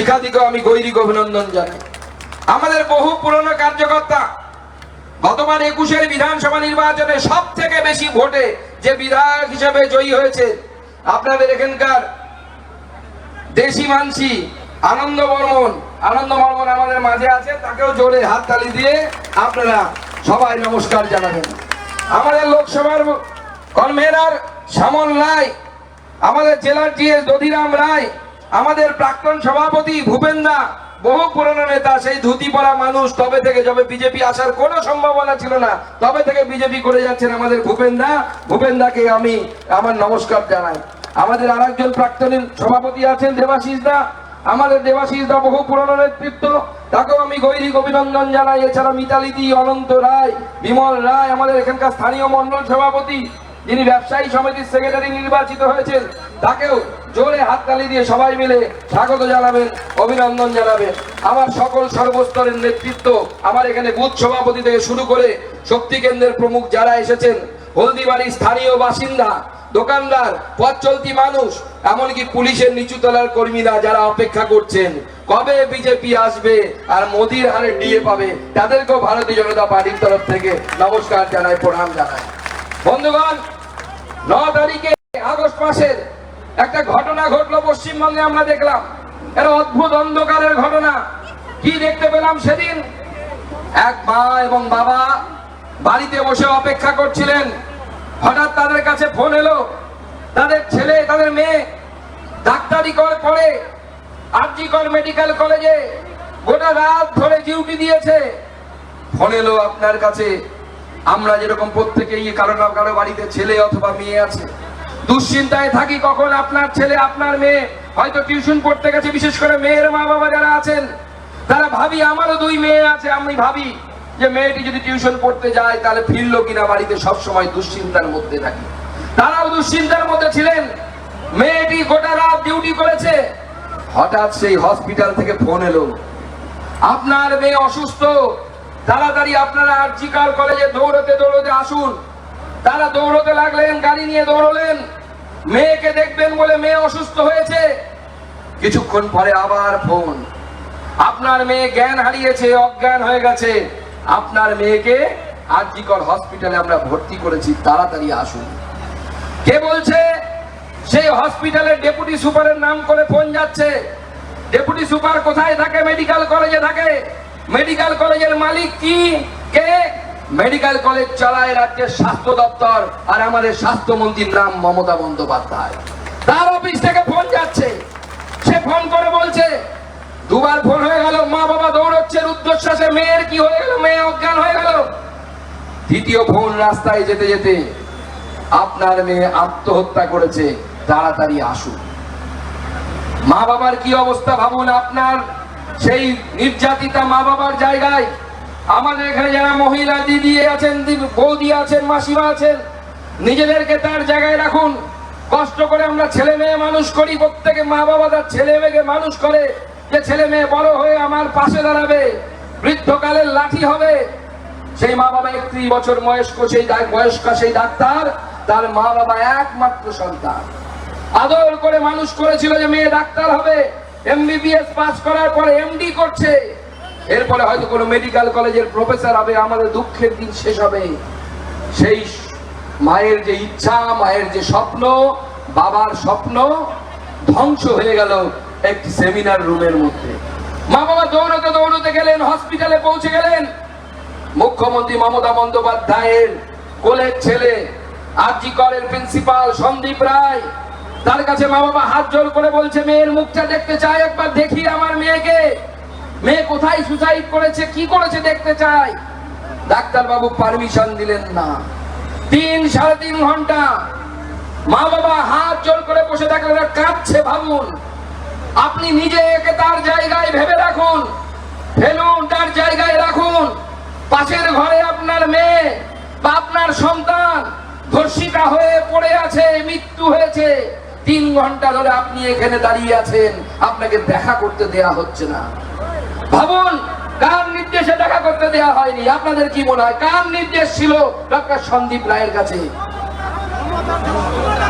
শিক্ষাদিকেও আমি গৈরিক অভিনন্দন জানাই। আমাদের বহু পুরনো কার্যকর্তা গতবার একুশের বিধানসভা নির্বাচনে সব থেকে বেশি ভোটে যে বিধায়ক হিসেবে জয়ী হয়েছে, আপনাদের এখানকার দেশি মানসি আনন্দ বর্মন আনন্দ বর্মন আমাদের মাঝে আছে, তাকেও জোরে হাততালি দিয়ে আপনারা সবাই নমস্কার জানাবেন। আমাদের লোকসভার কনভেনার শ্যামল রায়, আমাদের জেলার জিএস দধিরাম রায় আমাদের প্রাক্তন সভাপতি ভূপেন্দা, বহু পুরনো নেতা, সেই ধুতি পরা মানুষ তবে থেকে যবে বিজেপি আসার কোনো সম্ভাবনা ছিল না, তবে থেকে বিজেপি করে যাচ্ছেন আমাদের ভূপেন্দা। ভূপেন্দাকে আমি আমার নমস্কার জানাই। আমাদের আরেকজন প্রাক্তন সভাপতি আছেন দেবাশিস দা। আমাদের দেবাশিস দা বহু পুরনো নেতৃত্ব, তাকেও আমি গৈরিক অভিনন্দন জানাই। এছাড়া মিতালিদি, অনন্ত রায়, বিমল রায়, আমাদের এখানকার স্থানীয় মন্ডল সভাপতি, যিনি ব্যবসায়ী সমিতির সেক্রেটারি নির্বাচিত হয়েছেন, তাকেও জোরে হাত হাততালি দিয়ে সবাই মিলে স্বাগত জানাবেন, অভিনন্দন জানাবেন। আমার সকল সর্বস্তরের নেতৃত্ব, আমার এখানে বুথ সভাপতি থেকে শুরু করে শক্তি কেন্দ্রের প্রমুখ যারা এসেছেন, হলদিবাড়ির স্থানীয় বাসিন্দা, দোকানদার, পথ চলতি মানুষ, এমনকি পুলিশের নিচুতলার কর্মীরা যারা অপেক্ষা করছেন, কবে বিজেপি আসবে আর মোদির হারে ডিএ পাবে, তাদেরকেও ভারতীয় জনতা পার্টির তরফ থেকে নমস্কার জানায় প্রণাম জানাই। বন্ধুগণ, ন তারিখে আগস্ট মাসের একটা ঘটনা ঘটলো পশ্চিমবঙ্গে, আমরা দেখলাম। এটা অদ্ভুত অন্ধকারের ঘটনা। কি দেখতে পেলাম সেদিন? এক মা এবং বাবা বাড়িতে বসে অপেক্ষা করছিলেন। হঠাৎ তাদের কাছে ফোন এলো। তাদের ছেলে, তাদের মেয়ে ডাক্তারি করে আরজিকর মেডিকেল কলেজে, গোটা রাত ধরে ডিউটি দিয়েছে। ফোন এলো আপনার কাছে। আমরা যেরকম প্রত্যেকেই, কারও না কারও বাড়িতে ছেলে অথবা মেয়ে আছে। দুশ্চিন্তায় থাকি কখন আপনার ছেলে, আপনার মেয়ে, হয়তো টিউশন পড়তে গেছে, বিশেষ করে মেয়ের মা বাবা যারা আছেন, তারা ভাবি আমারও দুই মেয়ে আছে, আমি ভাবি যে মেয়েটি যদি টিউশন পড়তে যায়, তাহলে ফিরলো কিনা বাড়িতে সব সময় দুশ্চিন্তার মধ্যে থাকি। তারাও দুশ্চিন্তার মধ্যে ছিলেন। মেয়েটি গোটা রাত ডিউটি করেছে। হঠাৎ সেই হসপিটাল থেকে ফোন এলো। আপনার মেয়ে অসুস্থ। তাড়াতাড়ি আপনারা আরজিকার কলেজে দৌড়তে দৌড়তে আসুন। তারা দৌড়তে লাগলেন, গাড়ি নিয়ে দৌড়লেন। মেয়েকে দেখবেন বলে মেয়ে অসুস্থ হয়েছে। কিছুক্ষণ পরে আবার ফোন। আপনার মেয়ে জ্ঞান হারিয়েছে, অজ্ঞান হয়ে গেছে। আপনার মেয়েকে আরজিকর হসপিটালে আমরা ভর্তি করেছি, তাড়াতাড়ি আসুন। কে বলছে? সেই হসপিটালের ডেপুটি সুপারের নাম করে ফোন যাচ্ছে। ডেপুটি সুপার কোথায় থাকে? মেডিকেল কলেজে থাকে। মেডিকেল কলেজের মালিক কি? কে? মেডিকেল কলেজ চালায় রাজ্যের স্বাস্থ্য দপ্তর আর আমাদের স্বাস্থ্যমন্ত্রীর নাম মমতা বন্দ্যোপাধ্যায়। তার অফিস থেকে ফোন যাচ্ছে। সে ফোন করে বলছে, দুবার ফোন হয়ে গেল, মা বাবা দৌড়চ্ছে, রুদ্ধশ্বাসে মেয়ের কি হয়ে গেল, মেয়ে অজ্ঞান হয়ে গেল। দ্বিতীয় ফোন রাস্তায় যেতে যেতে আপনার মেয়ে আত্মহত্যা করেছে, তাড়াতাড়ি আসুন। মা বাবার কি অবস্থা ভাবুন আপনার? সেই নির্যাতিতা মা বাবার জায়গায় আমাদের এখানে যারা মহিলা দিদি আছেন বৌদি আছেন, মাসিমা আছেন, নিজেদেরকে তার জায়গায় রাখুন। কষ্ট করে আমরা ছেলে মেয়ে মানুষ করি, প্রত্যেকে মা বাবা তার ছেলে মেয়েকে মানুষ করে। যে ছেলে মেয়ে বড় হয়ে আমার পাশে দাঁড়াবে, বৃদ্ধকালের লাঠি হবে। সেই মা বাবা একত্রিশ বছর বয়স্ক, সেই বয়স্ক সেই ডাক্তার, তার মা বাবা একমাত্র সন্তান। আদর করে মানুষ করেছিল যে মেয়ে ডাক্তার হবে এমবিবিএস পাস করার পরে এমডি করছে। এরপরে হয়তো কোনো মেডিকেল কলেজের প্রফেসর হবে, আমাদের দুঃখের দিন শেষ হবে। সেই মায়ের যে ইচ্ছা, মায়ের যে স্বপ্ন, বাবার স্বপ্ন ধ্বংস হয়ে গেল একটি সেমিনার রুমের মধ্যে। মা বাবা দৌড়তে দৌড়তে গেলেন হসপিটালে পৌঁছে গেলেন। মুখ্যমন্ত্রী মমতা বন্দ্যোপাধ্যায়ের কোলের ছেলে, আরজি করের প্রিন্সিপাল সন্দীপ রায়, তার কাছে মা বাবা হাত জোর করে বলছে, মেয়ের মুখটা দেখতে চাই, একবার দেখি আমার মেয়েকে। মেয়ে কোথায় সুসাইড করেছে, কি করেছে দেখতে চাই? ডাক্তার বাবু পারমিশন দিলেন না। তিন, সাড়ে তিন ঘণ্টা মা বাবা হাত জোর করে বসে থাকলে কাঁদছে ভাবুন। আপনি নিজে একে তার জায়গায় ভেবে রাখুন। ফেলুন তার জায়গায় রাখুন। পাশের ঘরে আপনার মেয়ে বা আপনার সন্তান ধর্ষিতা হয়ে পড়ে আছে, মৃত্যু হয়েছে। তিন ঘণ্টা ধরে আপনি এখানে দাঁড়িয়ে আছেন। আপনাকে দেখা করতে দেয়া হচ্ছে না। ভাবুন, কার নির্দেশে দেখা করতে দেয়া হয়নি? আপনাদের কি মনে হয়? কার নির্দেশ ছিল? ডক্টর সন্দীপ রায়ের কাছে।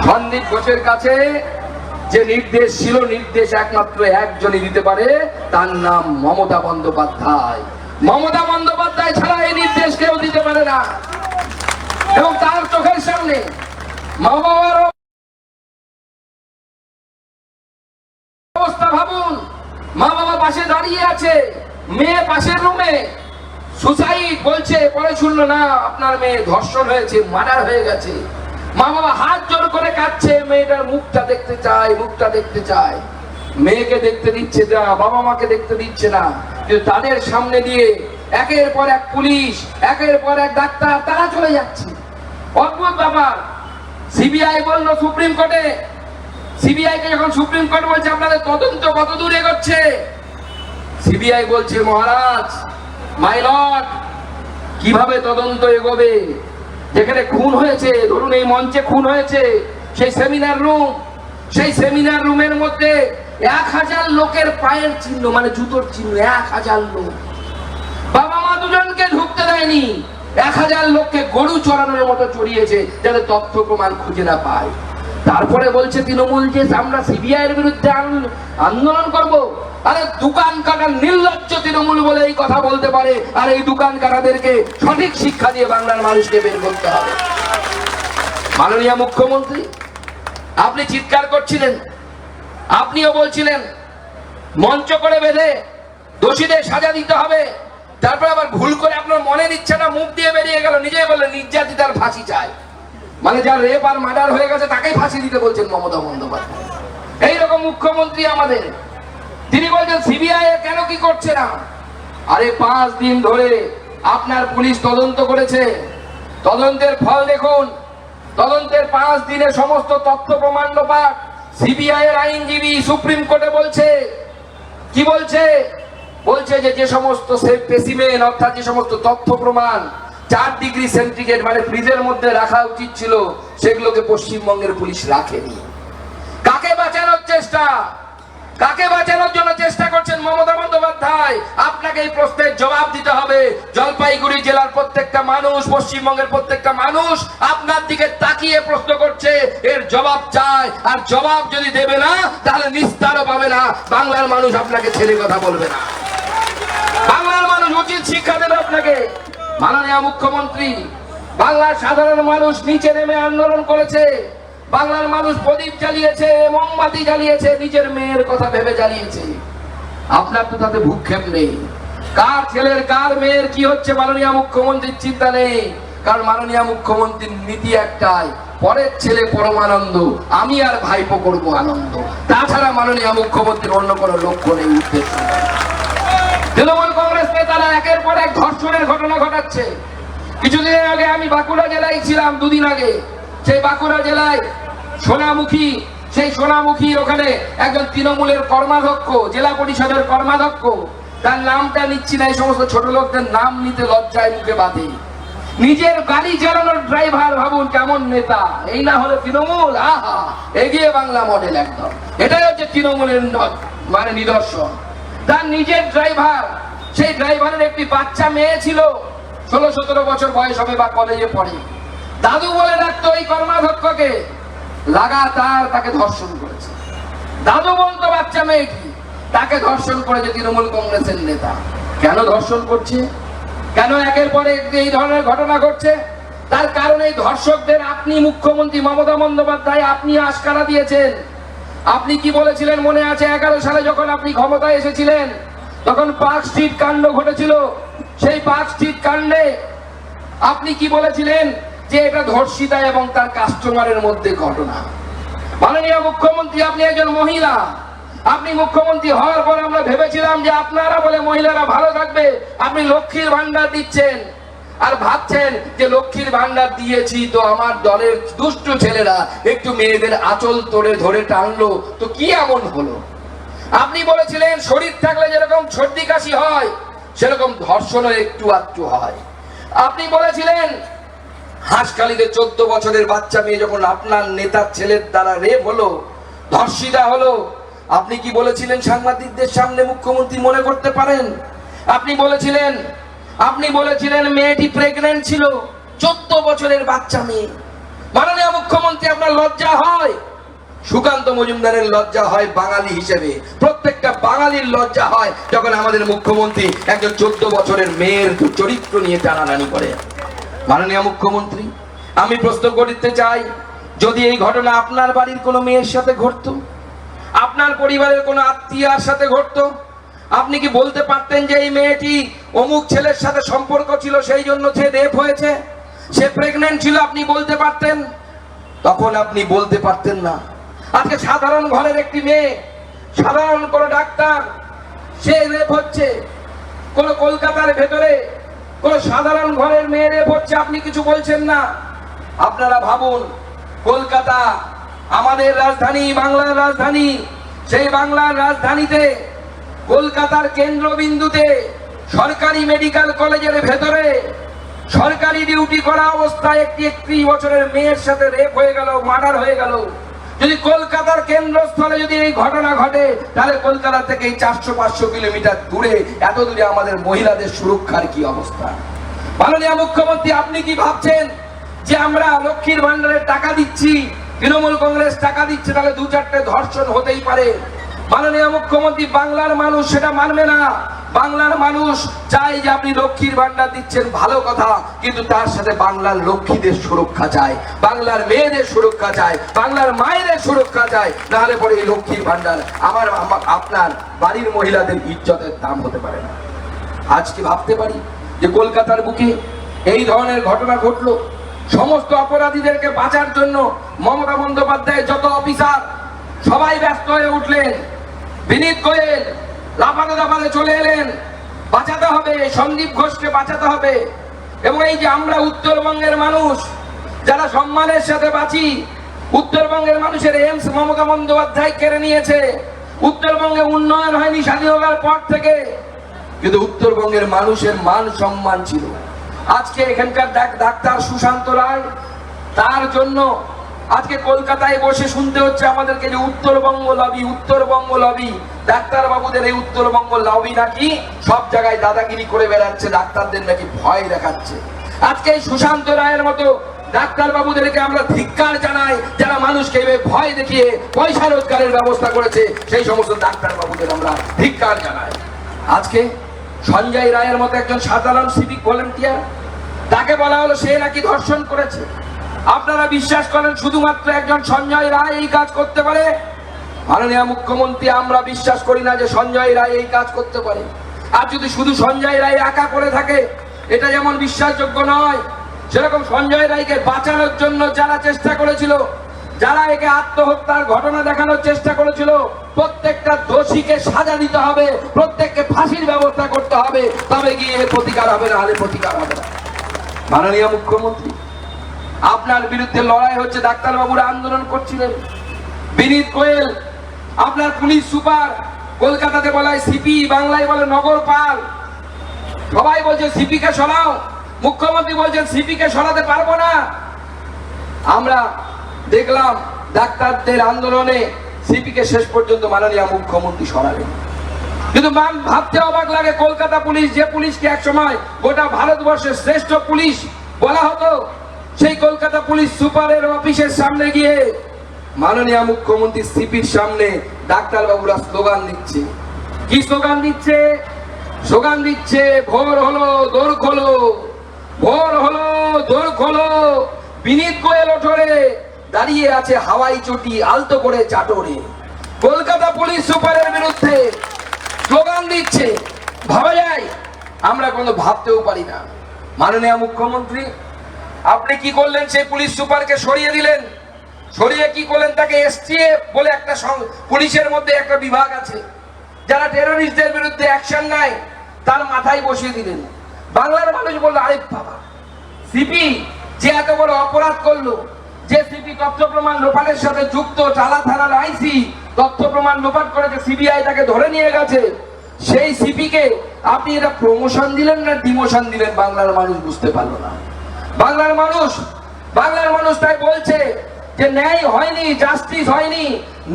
সন্দীপ ঘোষের কাছে যে নির্দেশ ছিল, নির্দেশ একমাত্র একজনই দিতে পারে, তার নাম মমতা বন্দ্যোপাধ্যায়। মমতা বন্দ্যোপাধ্যায় ছাড়া এই নির্দেশ কেউ দিতে পারে না। এবং তার চোখের সামনে মা অবস্থা ভাবুন। পাশে দাঁড়িয়ে আছে। মেয়ে পাশের রুমে। সুসাইড বলছে, পরে শুনলো না, আপনার মেয়ে ধর্ষণ হয়েছে, মার্ডার হয়ে গেছে। মা বাবা হাত জোর করে কাচ্ছে মেয়েটার মুখটা দেখতে চায়, মুখটা দেখতে চায়। মেয়েকে দেখতে দিচ্ছে না, বাবা মাকে দেখতে দিচ্ছে না। কিন্তু তাদের সামনে দিয়ে একের পর এক পুলিশ, একের পর এক ডাক্তার, তারা চলে যাচ্ছে। অদ্ভুত ব্যাপার। সিবিআই বলল সুপ্রিম কোর্টে। সিবিআই কে যখন সুপ্রিম কোর্ট বলছে, আপনাদের তদন্ত কত দূর এগোচ্ছে? সিবিআই বলছে, মহারাজ মাই লর্ড কীভাবে তদন্ত এগোবে? যেখানে খুন হয়েছে, ধরুন এই মঞ্চে খুন হয়েছে, সেই সেমিনার রুম সেই সেমিনার রুমের মধ্যে এক হাজার লোকের পায়ের চিহ্ন মানে জুতোর চিহ্ন, এক হাজার লোক। বাবা মা দুজনকে ঢুকতে দেয়নি। এক হাজার লোককে গরু চড়ানোর মতো চড়িয়েছে, যাতে তথ্য প্রমাণ খুঁজে না পায়। তারপরে বলছে তৃণমূল যে আমরা সিবিআই এর বিরুদ্ধে আন্দোলন করব, আরে দোকান কাটার নির্লজ্জ তৃণমূল বলে এই কথা বলতে পারে, আর এই দোকান কাটাদেরকে সঠিক শিক্ষা দিয়ে বাংলার মানুষকে বের করতে হবে। মাননীয় মুখ্যমন্ত্রী, আপনি চিৎকার করছিলেন, আপনিও বলছিলেন, মঞ্চ করে বেঁধে দোষীদের সাজা দিতে হবে, তারপরে আবার ভুল করে আপনার মনের ইচ্ছাটা মুখ দিয়ে বেরিয়ে গেল, নিজেই বললেন, নির্যাতিতার ফাঁসি চায় মানে যার রেপ আর মার্ডার হয়ে গেছে, তাকেই ফাঁসি দিতে বলছেন মমতা বন্দ্যোপাধ্যায়। এইরকম মুখ্যমন্ত্রী আমাদের। তিনি বলছেন সিবিআই কেন কি করছে না? আরে পাঁচ দিন ধরে আপনার পুলিশ তদন্ত করেছে। তদন্তের ফল দেখুন। তদন্তের পাঁচ দিনে সমস্ত তথ্য প্রমাণ পাঠ সিবিআই এর আইনজীবী সুপ্রিম কোর্টে বলছে, কি বলছে? বলছে যে যে সমস্ত সেফ পেসিমেন অর্থাৎ যে সমস্ত তথ্য প্রমাণ চার ডিগ্রি সেন্টিগ্রেড মানে ফ্রিজের মধ্যে রাখা উচিত ছিল, সেগুলোকে পশ্চিমবঙ্গের পুলিশ রাখেনি। কাকে বাঁচানোর চেষ্টা? কাকে বাঁচানোর জন্য চেষ্টা করছেন মমতা বন্দ্যোপাধ্যায়? আপনাকে এই প্রশ্নের জবাব দিতে হবে। জলপাইগুড়ি জেলার প্রত্যেকটা মানুষ, পশ্চিমবঙ্গের প্রত্যেকটা মানুষ আপনার দিকে তাকিয়ে প্রশ্ন করছে, এর জবাব চায়। আর জবাব যদি দেবে না, তাহলে নিস্তারও পাবে না। বাংলার মানুষ আপনাকে ছেলে কথা বলবে না। বাংলার মানুষ উচিত শিক্ষা দেবে আপনাকে। মাননীয় মুখ্যমন্ত্রী, বাংলার সাধারণ মানুষ নিচে নেমে আন্দোলন করেছে। বাংলার মানুষ প্রদীপ জ্বালিয়েছে, মোমবাতি জ্বালিয়েছে, নিজের মেয়ের কথা ভেবে জ্বালিয়েছে। আপনার তো তাতে ভূক্ষেপ নেই। কার ছেলের, কার মেয়ের কি হচ্ছে মাননীয় মুখ্যমন্ত্রীর চিন্তা নেই। কারণ মাননীয় মুখ্যমন্ত্রীর নীতি একটাই, পরের ছেলে পরমানন্দ, আমি আর ভাইপো করব আনন্দ। তাছাড়া মাননীয় মুখ্যমন্ত্রীর অন্য কোনো লক্ষ্য নেই, উদ্দেশ্য তৃণমূল কংগ্রেস নেতারা একের পর এক ধর্ষণের ঘটনা ঘটাচ্ছে। কিছুদিন আগে আমি বাঁকুড়া জেলায় ছিলাম, দুদিন আগে। সেই বাঁকুড়া জেলায় সোনামুখী, সেই সোনামুখীর ওখানে একজন তৃণমূলের কর্মাধ্যক্ষ, জেলা পরিষদের কর্মাধ্যক্ষ, তার নামটা নিচ্ছি না, এই সমস্ত ছোট লোকদের নাম নিতে লজ্জায় মুখে বাঁধে। নিজের গাড়ি চালানোর ড্রাইভার ভাবুন কেমন নেতা, এই না হলে তৃণমূল, আহা, এগিয়ে বাংলা মডেল একদম। এটাই হচ্ছে তৃণমূলের মানে নিদর্শন। তার নিজের ড্রাইভার। সেই ড্রাইভারের একটি বাচ্চা মেয়ে ছিল। ষোলো, সতেরো বছর বয়স হবে বা কলেজে পড়ে। দাদু বলে ডাকতো এই কর্মাধ্যক্ষকে। লাগাতার তাকে ধর্ষণ করেছে। দাদু বলতো, বাচ্চা মেয়েটি, তাকে ধর্ষণ করেছে তৃণমূল কংগ্রেসের নেতা। কেন ধর্ষণ করছে? কেন একের পর এই ধরনের ঘটনা ঘটছে? তার কারণে এই ধর্ষকদের আপনি মুখ্যমন্ত্রী মমতা বন্দ্যোপাধ্যায়, আপনি আশকারা দিয়েছেন। আপনি কি বলেছিলেন? মনে আছে এগারো সালে যখন আপনি ক্ষমতায় এসেছিলেন, তখন পার্ক স্ট্রিট কাণ্ড ঘটেছিল। সেই পার্ক স্ট্রিট কাণ্ডে আপনি কি বলেছিলেন যে এটা ধর্ষিতা এবং তার কাস্টমারের মধ্যে ঘটনা? মাননীয় মুখ্যমন্ত্রী, আপনি একজন মহিলা। আপনি মুখ্যমন্ত্রী হওয়ার পর আমরা ভেবেছিলাম যে আপনারা বলে মহিলারা ভালো থাকবে। আপনি লক্ষ্মীর ভান্ডার দিচ্ছেন। আর ভাবছেন যে লক্ষ্মীর ভান্ডার দিয়েছি তো আমার দলের দুষ্টু ছেলেরা একটু মেয়েদের আঁচল তোড়ে ধরে টানলো। তো কি এমন হলো? আপনি বলেছিলেন শরীর থাকলে যেরকম সর্দি কাশি হয়, সেরকম ধর্ষণও একটু আধটু হয়। আপনি বলেছিলেন হাঁসখালিতে চোদ্দ বছরের বাচ্চা মেয়ে যখন আপনার নেতার ছেলের দ্বারা রেপ হলো, ধর্ষিতা হলো, আপনি কি বলেছিলেন সাংবাদিকদের সামনে মুখ্যমন্ত্রী মনে করতে পারেন? আপনি বলেছিলেন আপনি বলেছিলেন মেয়েটি প্রেগনেন্ট ছিল। চোদ্দ বছরের বাচ্চা মেয়ে। মাননীয় মুখ্যমন্ত্রী, আপনার লজ্জা হয়? সুকান্ত মজুমদারের লজ্জা হয় বাঙালি হিসেবে। প্রত্যেকটা বাঙালির লজ্জা হয় যখন আমাদের মুখ্যমন্ত্রী একজন চোদ্দ বছরের মেয়ের চরিত্র নিয়ে টানাটানি করে। মাননীয় মুখ্যমন্ত্রী, আমি প্রশ্ন করতে চাই, যদি এই ঘটনা আপনার বাড়ির কোনো মেয়ের সাথে ঘটতো? আপনার পরিবারের কোনো আত্মীয়ার সাথে ঘটতো? আপনি কি বলতে পারতেন যে এই মেয়েটি অমুক ছেলের সাথে সম্পর্ক ছিল, সেই জন্য সে রেপ হয়েছে? সে প্রেগনেন্ট ছিল, আপনি বলতে পারতেন? তখন আপনি বলতে পারতেন না। আজকে সাধারণ ঘরের একটি মেয়ে, সাধারণ কোনো ডাক্তার, সে রেপ হচ্ছে। কোন কলকাতার ভেতরে কোন সাধারণ ঘরের মেয়ে রেপ হচ্ছে, আপনি কিছু বলছেন না। আপনারা ভাবুন, কলকাতা, আমাদের রাজধানী, বাংলার রাজধানী, সেই বাংলার রাজধানীতে কলকাতার কেন্দ্রবিন্দুতে সরকারি মেডিকেল কলেজের ভেতরে সরকারি ডিউটি করা অবস্থায় একটি একত্রিশ বছরের মেয়ের সাথে রেপ হয়ে গেল, মার্ডার হয়ে গেল। যদি কলকাতার কেন্দ্রস্থলে যদি এই ঘটনা ঘটে, তাহলে কলকাতা থেকে এই চারশো পাঁচশো কিলোমিটার দূরে এত দূরে আমাদের মহিলাদের সুরক্ষার কি অবস্থা? মাননীয় মুখ্যমন্ত্রী, আপনি কি ভাবছেন যে আমরা লক্ষ্মীর ভান্ডারের টাকা দিচ্ছি, তৃণমূল কংগ্রেস টাকা দিচ্ছে, তাহলে দু চারটে ধর্ষণ হতেই পারে। মাননীয় মুখ্যমন্ত্রী, বাংলার মানুষ সেটা মানবে না। বাংলার মানুষ চাই যে আপনি লক্ষ্মীর ভান্ডার দিচ্ছেন, ভালো কথা, কিন্তু তার সাথে বাংলার লক্ষ্মীদের সুরক্ষা চাই বাংলার মেয়েদের সুরক্ষা চাই বাংলার মায়েদের সুরক্ষা চাই নাহলে পরে এই লক্ষ্মীর ভান্ডার আমার আপনার বাড়ির মহিলাদের ইজ্জতের দাম হতে পারে না। আজকে ভাবতে পারি যে কলকাতার বুকে এই ধরনের ঘটনা ঘটলো? সমস্ত অপরাধীদেরকে বাঁচার জন্য মমতা বন্দ্যোপাধ্যায় যত অফিসার, সবাই ব্যস্ত হয়ে উঠলেন। বিনীত গোয়েল লাফাতে লাফাতে চলে এলেন। বাঁচাতে হবে, সন্দীপ ঘোষকে বাঁচাতে হবে। এবং এই যে আমরা উত্তরবঙ্গের মানুষ, যারা সম্মানের সাথে বাঁচি, উত্তরবঙ্গের মানুষের এমস মমতা বন্দ্যোপাধ্যায় কেড়ে নিয়েছে। উত্তরবঙ্গে উন্নয়ন হয়নি স্বাধীনতার পর থেকে। কিন্তু উত্তরবঙ্গের মানুষের মান সম্মান ছিল। আজকে এখানকার ডাক- ডাক্তার সুশান্ত রায়, তার জন্য আজকে কলকাতায় বসে শুনতে হচ্ছে আমাদেরকে যে Uttarbanga lobby Uttarbanga lobby doctor বাবুদের এই উত্তরবঙ্গ লবি নাকি সব জায়গায় দাদাগিরি করে বেড়াচ্ছে, ডাক্তারদের নাকি ভয় দেখাচ্ছে। আজকে সুশান্ত রায়ের মতো ডাক্তার বাবুদেরকে আমরা ধিক্কার জানাই, যারা মানুষকে ভয় দেখিয়ে পয়সা রোজগারের ব্যবস্থা করেছে, সেই সমস্ত ডাক্তার বাবুদের আমরা ধিক্কার জানাই। আজকে সঞ্জয় রায়ের মতো একজন সাধারণ সিভিক ভলেন্টিয়ার তাকে বলা হলো সে নাকি ধর্ষণ করেছে। আপনারা বিশ্বাস করেন, শুধুমাত্র একজন সঞ্জয় রায় এই কাজ করতে পারে? মাননীয় মুখ্যমন্ত্রী, আমরা বিশ্বাস করি না যে সঞ্জয় রায় এই কাজ করতে পারে। আর যদি শুধু সঞ্জয় রায় একা করে থাকে, এটা যেমন বিশ্বাসযোগ্য নয়, সেরকম সঞ্জয় রায়কে বাঁচানোর জন্য যারা চেষ্টা করেছিল, যারা একে আত্মহত্যার ঘটনা দেখানোর চেষ্টা করেছিল, প্রত্যেকটা দোষীকে সাজা দিতে হবে, প্রত্যেককে ফাঁসির ব্যবস্থা করতে হবে, তবে গিয়ে প্রতিকার হবে না হলে প্রতিকার হবে না। মাননীয় মুখ্যমন্ত্রী আপনার বিরুদ্ধে লড়াই হচ্ছে, ডাক্তারবাবুরা আন্দোলন করছিলেন। বিনীত গোয়েল, আপনার পুলিশ সুপার, কলকাতাতে বলা হয় সিপি, বাংলায় বলে নগরপাল সবাই বলছে সিপি কে সরাও। মুখ্যমন্ত্রী বলছেন সিপি কে সরাতে পারব না। আমরা দেখলাম, ডাক্তারদের আন্দোলনে সিপি কে শেষ পর্যন্ত মাননীয় মুখ্যমন্ত্রী সরালেন। কিন্তু মান ভাবতে অবাক লাগে, কলকাতা পুলিশ যে পুলিশকে এক সময় গোটা ভারতবর্ষের শ্রেষ্ঠ পুলিশ বলা হতো সেই কলকাতা পুলিশ সুপারের অফিসের সামনে গিয়ে মাননীয় মুখ্যমন্ত্রী সিপির সামনে ডাক্তার বাবুরা স্লোগান দিচ্ছে। কি স্লোগান দিচ্ছে? স্লোগান দিচ্ছে, ভোর হলো, দোর খোলো, ভোর হলো, দোর খোলো। বিনীত গোয়েল ওঠরে, দাঁড়িয়ে আছে হাওয়াই চটি আলতো করে চাটরে। কলকাতা পুলিশ সুপারের বিরুদ্ধে স্লোগান দিচ্ছে। ভাবা যায়, আমরা কোনো ভাবতেও পারি না। মাননীয় মুখ্যমন্ত্রী আপনি কি করলেন? সেই পুলিশ সুপারকে সরিয়ে দিলেন। সরিয়ে কি করলেন? তাকে এসটিএফ বলে একটা পুলিশের মধ্যে একটা বিভাগ আছে। যারা টেরোরিস্টদের বিরুদ্ধে অ্যাকশন নেয়, তার মাথায় বসিয়ে দিলেন। বাংলার মানুষ বলল, আরে বাবা, সিপি যে এত বড় অপরাধ করল, যে সিপি তথ্য প্রমাণ লোপাটের সাথে যুক্ত চালা থানার আইসি তথ্য প্রমাণ লোপাট করেছে, সিবিআই তাকে ধরে নিয়ে গেছে। সেই সিপি কে আপনি এটা প্রমোশন দিলেন না ডিমোশন দিলেন? বাংলার মানুষ বুঝতে পারল না। বাংলার মানুষ বাংলার মানুষ তাই বলছে যে ন্যায় হয়নি জাস্টিস হয়নি,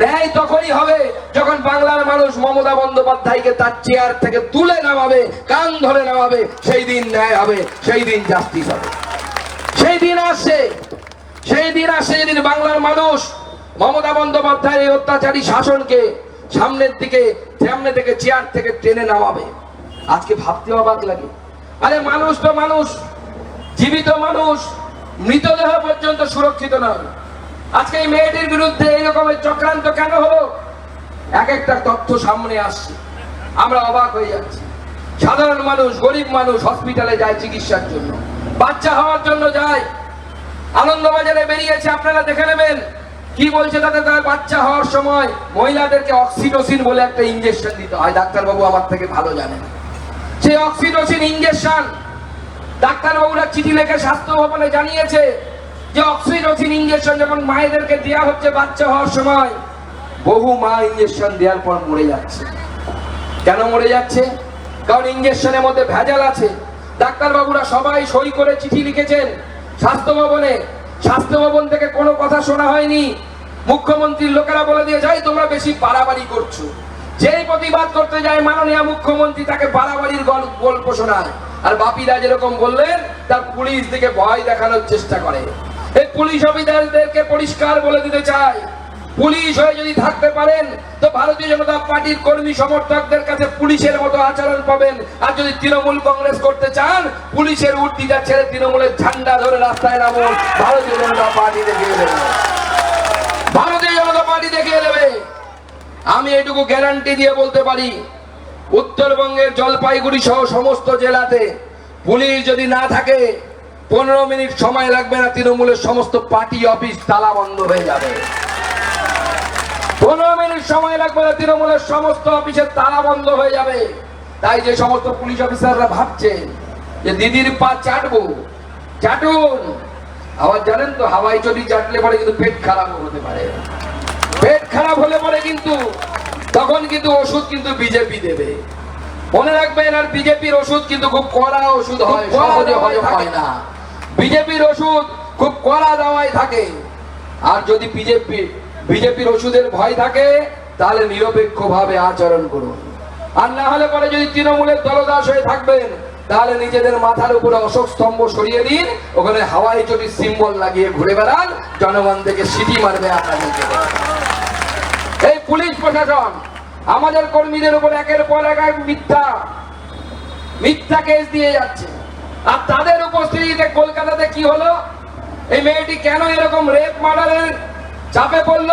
ন্যায় তখনই হবে যখন বাংলার মানুষ মমতা বন্দ্যোপাধ্যায়কে তার চেয়ার থেকে তুলে নামাবে, কান ধরে নামাবে, সেই দিন ন্যায় হবে, সেই দিন জাস্টিস হবে। সেই দিন আসছে, সেই দিন আসছে যেদিন বাংলার মানুষ মমতা বন্দ্যোপাধ্যায়ের এই অত্যাচারী শাসনকে সামনের দিকে, সামনে থেকে চেয়ার থেকে টেনে নামাবে। আজকে ভাবতে অবাক লাগে। আরে মানুষ তো মানুষ জীবিত মানুষ, মৃতদেহ পর্যন্ত সুরক্ষিত নয়। আজকে এই মেয়েটির বিরুদ্ধে এই রকমের চক্রান্ত কেন হলো? এক একটা তথ্য সামনে আসছে। আমরা অবাক হয়ে যাচ্ছি। সাধারণ মানুষ, গরিব মানুষ হসপিটালে যায় চিকিৎসার জন্য। বাচ্চা হওয়ার জন্য যায়। আনন্দবাজারে বেরিয়েছে, আপনারা দেখে নেবেন। কি বলছে তাদের তার বাচ্চা হওয়ার সময়? মহিলাদেরকে অক্সিটোসিন বলে একটা ইঞ্জেকশন দিতে হয়। ডাক্তারবাবু আমার থেকে ভালো জানেন। সেই অক্সিটোসিন ইঞ্জেকশন ডাক্তারবাবুরা চিঠি লিখে স্বাস্থ্য ভবনে জানিয়েছে যে অক্সিটোসিন ইঞ্জেকশন যখন মায়েদেরকে দেওয়া হচ্ছে বাচ্চা হওয়ার সময়, বহু মা ইঞ্জেকশন দেওয়ার পর মরে যাচ্ছে। কেন মরে যাচ্ছে? কারণ ইঞ্জেকশনের মধ্যে ভেজাল আছে। ডাক্তারবাবুরা সবাই সই করে চিঠি লিখেছেন, স্বাস্থ্য ভবনে। স্বাস্থ্য ভবন থেকে কোনো কথা শোনা হয়নি। মুখ্যমন্ত্রীর লোকেরা বলে দিয়ে যাই তোমরা বেশি বাড়াবাড়ি করছ। যেই প্রতিবাদ করতে যায় মাননীয় মুখ্যমন্ত্রী, তাকে বাড়াবাড়ির গল- গল্প শোনায়। আর বাপিরা যেরকম বললেন, তার পুলিশ দিকে ভয় দেখানোর চেষ্টা করে। এই পুলিশ অফিসারদেরকে পরিষ্কার বলে দিতে চাই পুলিশ হয়ে যদি থাকতে পারেন, তো ভারতীয় জনতা পার্টির কর্মী সমর্থকদের কাছে পুলিশের মতো আচরণ পাবেন। আর যদি তৃণমূল কংগ্রেস করতে চান, পুলিশের উর্দিটা ছেড়ে তৃণমূলের ঝান্ডা ধরে রাস্তায় নামুন। ভারতীয় জনতা পার্টি দেখিয়ে দেবে। ভারতীয় জনতা পার্টি দেখিয়ে দেবে। আমি এটুকু গ্যারান্টি দিয়ে বলতে পারি উত্তরবঙ্গের জলপাইগুড়ি সহ সমস্ত জেলাতে পুলিশ যদি না থাকে, পনেরো মিনিট সময় লাগবে না, তৃণমূলের সমস্ত পার্টি, অফিস, তালা বন্ধ হয়ে যাবে। পনেরো মিনিট সময় লাগবে না, তৃণমূলের সমস্ত অফিসের তালা বন্ধ হয়ে যাবে। তাই যে সমস্ত পুলিশ অফিসাররা ভাবছেন যে দিদির পা চাটবো, চাটুন। আবার জানেন তো, হাওয়াই চটি চাটলে পরে কিন্তু পেট খারাপ হতে পারে। পেট খারাপ হলে পরে কিন্তু তখন কিন্তু ওষুধ কিন্তু বিজেপি দেবে। মনে রাখবেন আর বিজেপির ওষুধ কিন্তু খুব কড়া ওষুধ হয় সহজে হজম হয় না। বিজেপির ওষুধ খুব কড়া দাওয়ায় থাকে। আর যদি বিজেপি বিজেপির ওষুধের ভয় থাকে তাহলে নিরপেক্ষ ভাবে আচরণ করুন। আর না হলে পরে যদি তৃণমূলের দলদাস হয়ে থাকবেন তাহলে নিজেদের মাথার উপরে অশোক স্তম্ভ সরিয়ে দিন। ওখানে হাওয়াই চটির সিম্বল লাগিয়ে ঘুরে বেড়ান। জনগণ থেকে সিটি মারবে আপনাদেরকে। এই পুলিশ প্রশাসন আমাদের কর্মীদের উপর একের পর এক মিথ্যা মিথ্যা কেস দিয়ে যাচ্ছে। আর তাদের উপস্থিতিতে কলকাতাতে কি হলো? এই মেয়েটি কেন এরকম রেপ মার্ডারের চাপে পড়ল?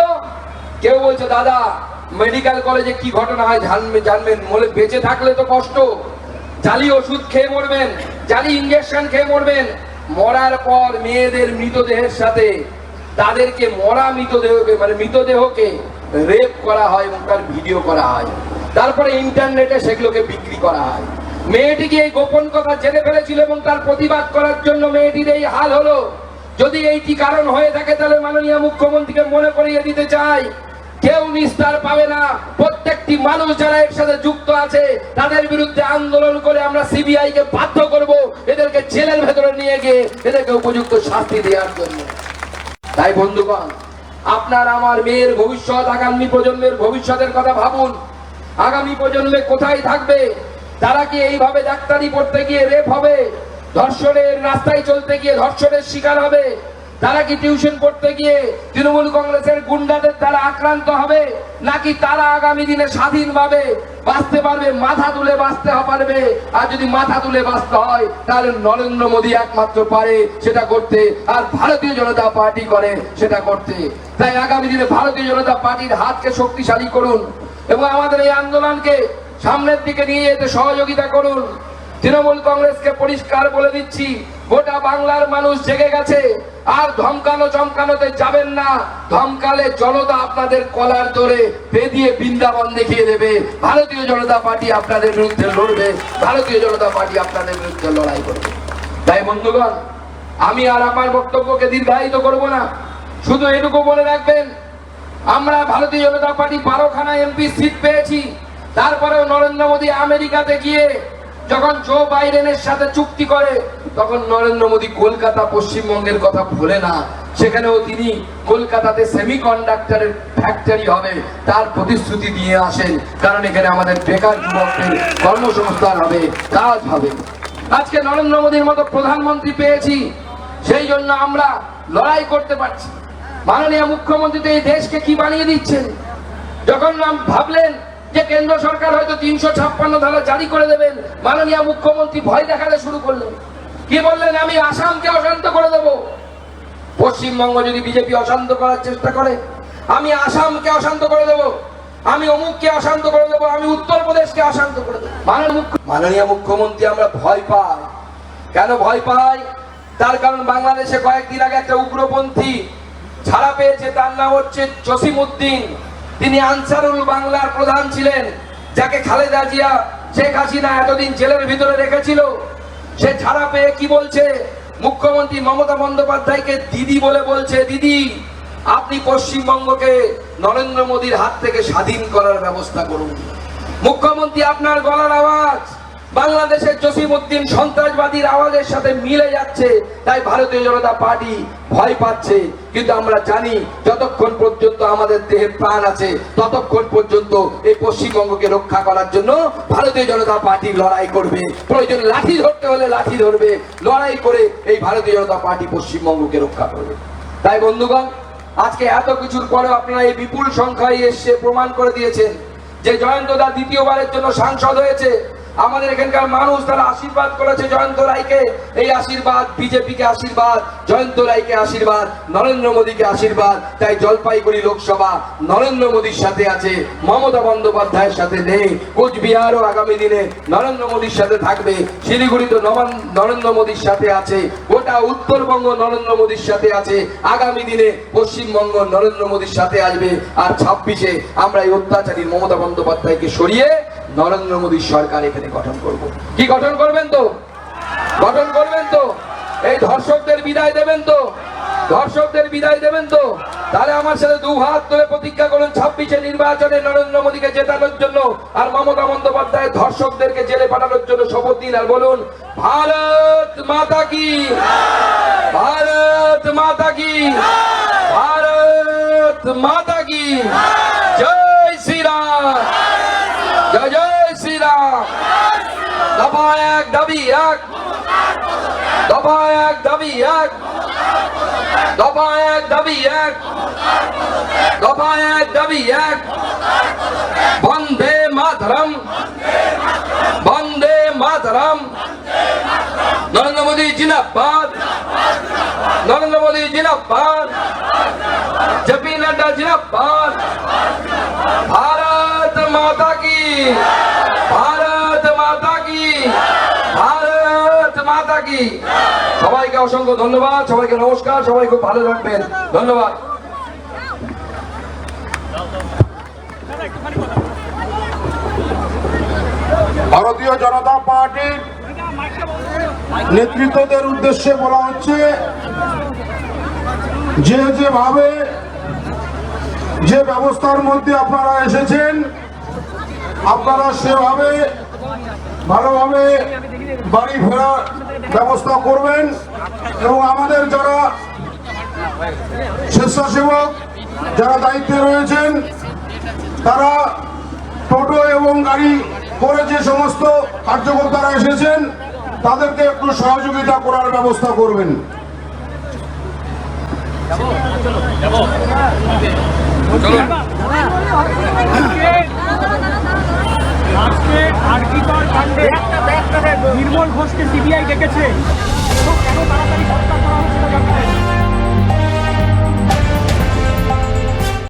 কেউ বলছে, দাদা মেডিকেল কলেজে কি ঘটনা হয়? জানবে- জানবেন। মনে বেঁচে থাকলে তো কষ্ট। জালি ওষুধ খেয়ে মরবেন, জালি ইঞ্জেকশন খেয়ে মরবেন। মরার পর মেয়েদের মৃতদেহের সাথে তাদেরকে, মরা মৃতদেহকে মানে মৃতদেহকে রেপ করা হয় এবং তার ভিডিও করা হয়। তারপরে ইন্টারনেটে সেগুলোকে বিক্রি করা হয়। মেয়েটিকে এই গোপন কথা জেনে ফেলেছিল এবং তার প্রতিবাদ করার জন্য মেয়েটির এই হাল হলো। যদি এইটি কারণ হয়ে থাকে, তাহলে মাননীয় মুখ্যমন্ত্রীকে মনে করিয়ে দিতে চাই। কেউ নিস্তার পাবে না। প্রত্যেকটি মানুষ যারা এর সাথে যুক্ত আছে, তাদের বিরুদ্ধে আন্দোলন করে আমরা সিবিআই কে বাধ্য করব এদেরকে জেলের ভেতরে নিয়ে গিয়ে এদেরকে উপযুক্ত শাস্তি দেওয়ার জন্য। তাই বন্ধুগণ আপনার আমার মেয়ের ভবিষ্যৎ, আগামী প্রজন্মের ভবিষ্যতের কথা ভাবুন। আগামী প্রজন্মে কোথায় থাকবে? তারা কি এইভাবে ডাক্তারি পড়তে গিয়ে রেপ হবে? ধর্ষণের রাস্তায় চলতে গিয়ে ধর্ষণের শিকার হবে? তারা কি টিউশন পড়তে গিয়ে তৃণমূল কংগ্রেসের গুন্ডাদের দ্বারা আক্রান্ত হবে? নাকি তারা আগামী দিনে স্বাধীনভাবে বাঁচতে পারবে, মাথা তুলে বাঁচতে পারবে? আর যদি মাথা তুলে বাঁচতে হয়, তাহলে নরেন্দ্র মোদী একমাত্র পারে সেটা করতে, আর ভারতীয় জনতা পার্টি করে সেটা করতে। তাই আগামী দিনে ভারতীয় জনতা পার্টির হাতকে শক্তিশালী করুন এবং আমাদের এই আন্দোলনকে সামনের দিকে নিয়ে যেতে সহযোগিতা করুন। তৃণমূল কংগ্রেসকে পরিষ্কার বলে দিচ্ছি, গোটা বাংলার মানুষ জেগে গেছে। আর ধমকানো চমকানোতে যাবেন না। ধমকালে জনতা আপনাদের কলার ধরে বেঁধিয়ে বৃন্দাবন দেখিয়ে দেবে। ভারতীয় জনতা পার্টি আপনাদের বিরুদ্ধে লড়বে। ভারতীয় জনতা পার্টি আপনাদের বিরুদ্ধে লড়াই করবে। তাই বন্ধুগণ, আমি আর আমার বক্তব্যকে দীর্ঘায়িত করব না। শুধু এটুকু বলে রাখবেন, আমরা ভারতীয় জনতা পার্টি বারোখানা এমপি সিট পেয়েছি। তারপরেও নরেন্দ্র মোদী আমেরিকাতে গিয়ে যখন জো বাইডেনের সাথে চুক্তি করে, তখন নরেন্দ্র মোদী কলকাতা পশ্চিমবঙ্গের কথা ভুলে না। সেখানেও তিনি কলকাতাতে সেমি কন্ডাক্টরের ফ্যাক্টরি হবে, তার প্রতিশ্রুতি দিয়ে আসেন। কারণ এখানে আমাদের বেকার যুবকদের কর্মসংস্থান হবে, কাজ হবে। আজকে নরেন্দ্র মোদীর মতো প্রধানমন্ত্রী পেয়েছি, সেই জন্য আমরা লড়াই করতে পারছি। মাননীয় মুখ্যমন্ত্রী তো এই দেশকে কি বানিয়ে দিচ্ছেন? যখন ভাবলেন যে কেন্দ্র সরকার হয়তো তিনশো ছাপ্পান্ন ধারা জারি করে দেবেন, মাননীয় মুখ্যমন্ত্রী ভয় দেখাতে শুরু করলেন। কি বললেন? আমি আসামকে অশান্ত করে দেব। পশ্চিমবঙ্গ যদি বিজেপি অশান্ত করার চেষ্টা করে, আমি আসামকে অশান্ত করে দেব। আমি অমুককে অশান্ত করে দেবো। আমি উত্তরপ্রদেশকে অশান্ত করে দেবো। মাননীয় মুখ্যমন্ত্রী, আমরা ভয় পাই। কেন ভয় পাই? তার কারণ বাংলাদেশে কয়েকদিন আগে একটা উগ্রপন্থী ছাড়া পেয়েছে, তার নাম হচ্ছে জসিম উদ্দিন তিনি আনসারুল বাংলার প্রধান ছিলেন, যাকে খালেদা জিয়া শেখ হাসিনা এতদিন জেলের ভিতরে রেখেছিল। সে ছাড়া পেয়ে কি বলছে? মুখ্যমন্ত্রী মমতা বন্দ্যোপাধ্যায়কে দিদি বলে বলছে, দিদি, আপনি পশ্চিমবঙ্গকে নরেন্দ্র মোদীর হাত থেকে স্বাধীন করার ব্যবস্থা করুন। মুখ্যমন্ত্রী, আপনার গলার আওয়াজ। বাংলাদেশের জসিমউদ্দিন সন্ত্রাসবাদীর আওয়াজের সাথে মিলে যাচ্ছে, তাই ভারতীয় জনতা পার্টি ভয় পাচ্ছে। কিন্তু আমরা জানি, যতক্ষণ পর্যন্ত আমাদের দেহে প্রাণ আছে, ততক্ষণ পর্যন্ত এই পশ্চিমবঙ্গকে রক্ষা করার জন্য ভারতীয় জনতা পার্টি লড়াই করবে। প্রয়োজন লাঠি ধরতে হলে লাঠি ধরবে। লড়াই করে এই ভারতীয় জনতা পার্টি পশ্চিমবঙ্গকে রক্ষা করবে। তাই বন্ধুগণ, আজকে এত কিছুর পরেও আপনারা এই বিপুল সংখ্যায় এসে প্রমাণ করে দিয়েছেন যে জয়ন্ত দা দ্বিতীয়বারের জন্য সাংসদ হয়েছে। আমাদের এখানকার মানুষ তারা আশীর্বাদ করেছে জয়ন্ত রায়কে। এই আশীর্বাদ, বিজেপিকে আশীর্বাদ, জয়ন্ত রায়কে আশীর্বাদ, নরেন্দ্র মোদীকে আশীর্বাদ। তাই জলপাইগুড়ি লোকসভা নরেন্দ্র মোদীর সাথে আছে, মমতা বন্দ্যোপাধ্যায়ের সাথে নেই। কোচবিহারও আগামী দিনে নরেন্দ্র মোদীর সাথে থাকবে। শিলিগুড়ি তো নরেন্দ্র মোদীর সাথে আছে, গোটা উত্তরবঙ্গ নরেন্দ্র মোদীর সাথে আছে। আগামী দিনে পশ্চিমবঙ্গ নরেন্দ্র মোদীর সাথে আসবে। আর ছাব্বিশে আমরা এই অত্যাচারী মমতা বন্দ্যোপাধ্যায়কে সরিয়ে নরেন্দ্র মোদীর সরকার এখানে গঠন করব। কি গঠন করবেন তো? গঠন করবেন তো? এই ধর্ষকদের বিদায় দেবেন তো? ধর্ষকদের বিদায় দেবেন তো? তাহলে আমার সাথে দু হাত ধরে প্রতিজ্ঞা করুন, ছাব্বিশে নির্বাচনে নরেন্দ্র মোদীকে জেতানোর জন্য আর মমতা বন্দ্যোপাধ্যায় ধর্ষকদেরকে জেলে পাঠানোর জন্য শপথ দিন আর বলুন, ভারত মাতা কি? ভারত মাতা কি? ভারত মাতা কি? জয় শ্রীরাম। দফা এক দাবি এক দফা এক দাবি এক দফা এক দাবি এক দফা এক দাবি এক বন্দে মাতরম বন্দে মাতরম নরেন্দ্র মোদী জিনাবাদ নরেন্দ্র মোদী জিনাবাদ জপি নড্ডা জিনাবাদ भारत माता की সবাইকে অসংখ্য ধন্যবাদ, সবাইকে নমস্কার, সবাই খুব ভালো থাকবেন। ধন্যবাদ। ভারতীয় জনতা পার্টির নেতৃত্বদের উদ্দেশ্যে বলা হচ্ছে, যে যেভাবে যে ব্যবস্থার মধ্যে আপনারা এসেছেন, আপনারা সেভাবে ভালোভাবে বাড়ি ফেরার ব্যবস্থা করবেন এবং আমাদের যারা স্বেচ্ছাসেবক, যারা দায়িত্বে রয়েছেন, তারা টোটো এবং গাড়ি করে যে সমস্ত কার্যকর্তারা এসেছেন, তাদেরকে একটু সহযোগিতা করার ব্যবস্থা করবেন। আজকে আর্কিকর কাণ্ডে নির্মল ঘোষকে সিবিআই ডেকেছে। কেন তাড়াতাড়ি